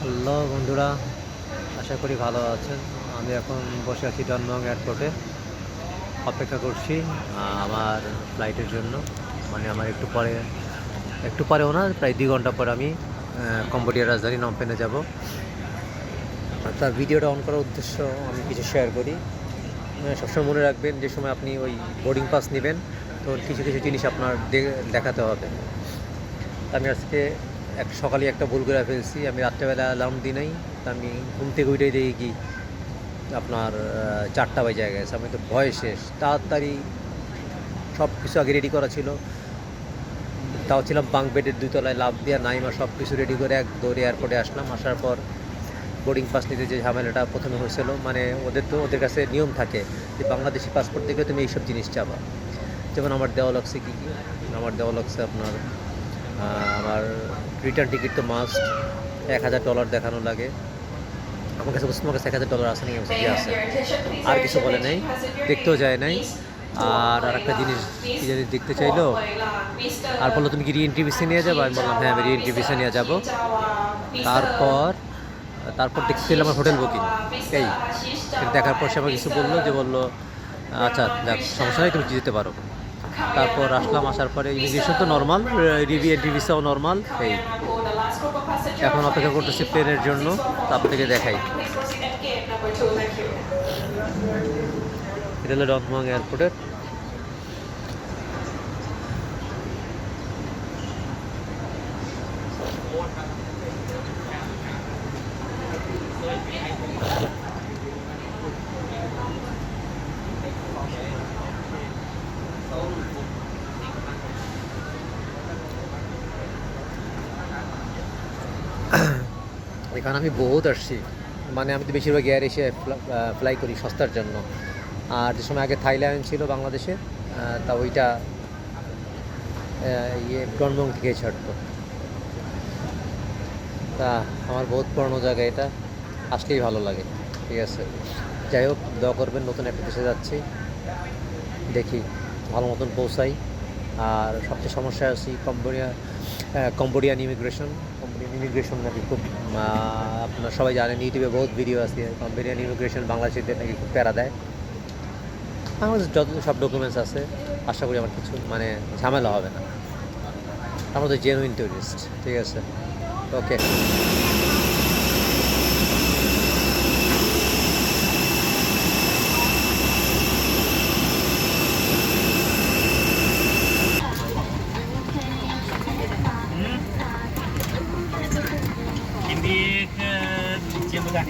Hello বন্ধুরা, আশা করি ভালো আছেন। আমি এখন বসে আছি ডনমং এয়ারপোর্টে। অপেক্ষা করছি আমার ফ্লাইটের জন্য। মানে আমার একটু পরে, একটু পরেও না, প্রায় দুই ঘণ্টা পর আমি কম্বোডিয়ার রাজধানী নমপেনে যাব। তার ভিডিওটা অন করার উদ্দেশ্য আমি কিছু শেয়ার করি। সবসময় মনে রাখবেন, যে সময় আপনি ওই বোর্ডিং পাস নেবেন, তো কিছু কিছু জিনিস আপনার দেখাতে হবে। আমি আজকে এক সকালে একটা ভুল করে ফেলছি। আমি রাত্রেবেলা অ্যালার্ম দিই নাই তা আমি ঘুম থেকে উঠে দেখি আপনার চারটা বাজে গেছে। আমি তো ভয় শেষ। তাড়াতাড়ি সব কিছু আগে রেডি করা ছিল। তাও ছিলাম বাঙ্ক বেডের দুতলায় লাভ দেওয়া নাইমা সব কিছু রেডি করে এক দৌড়ে এয়ারপোর্টে আসলাম। আসার পর বোর্ডিং পাস নিতে যে ঝামেলাটা প্রথমে হয়েছিল মানে ওদের তো, ওদের কাছে নিয়ম থাকে যে বাংলাদেশি পাসপোর্ট দেখলে তুমি এইসব জিনিস চাবা। যেমন আমার দেওয়া লাগছে কী কী? আমার দেওয়া লাগছে আপনার আমার রিটার্ন টিকিট তো মাস্ট এক হাজার ডলার দেখানো লাগে। আমার কাছে তোমার কাছে এক হাজার ডলার আছে নাকি? আমি আছে। আর কিছু বলে নেই। দেখতেও যায় নাই। আর আরেকটা জিনিস কি জানি দেখতে চাইলো? আর বলল, তুমি কি রিএন্ট্রি ভিসা নিয়ে যাব? আমি বললাম হ্যাঁ আমি রিএন্ট্রি ভিসা নিয়ে যাব। তারপর তারপর দেখতে আমার হোটেল বুকিং এই, দেখার পর সে আমাকে কিছু বলল যে বলল আচ্ছা দেখ, সমস্যা নেই, তুমি যেতে পারো। তারপর আসলাম, আসার পরে ইমিগ্রেশন তো নর্মাল রিএন্ট্রি ভিসাও নর্মাল এই এখন অপেক্ষা করতেছি প্লেনের জন্য থেকে দেখাই। এটা হলো ডনমং এয়ারপোর্টের এখানে আমি বহুত আসছি। মানে আমি তো বেশিরভাগ এয়ার এসে ফ্লাই করি সস্তার জন্য। আর যে সময় আগে থাইল্যান্ড ছিল বাংলাদেশে তা ওইটা ইয়ে ডনবং থেকে ছাড়তো। তা আমার বহুত পুরনো জায়গা এটা। আসলেই ভালো লাগে, ঠিক আছে। যাই হোক, দোয়া করবেন, নতুন একটা দেশে যাচ্ছি। দেখি, ভালো মতন পৌঁছাই। আর সবচেয়ে সমস্যা আছি কম্বোডিয়া কম্বোডিয়ান ইমিগ্রেশন ইমিগ্রেশন নাকি খুব আপনার সবাই জানেন, ইউটিউবে বহুত ভিডিও আছে। কম্বোডিয়ান ইমিগ্রেশন বাংলাদেশিদের নাকি খুব প্যারা দেয়। আমার যত সব ডকুমেন্টস আছে, আশা করি আমার কিছু মানে ঝামেলা হবে না। আমরা তো জেনুইন টুরিস্ট ঠিক আছে? ওকে กัน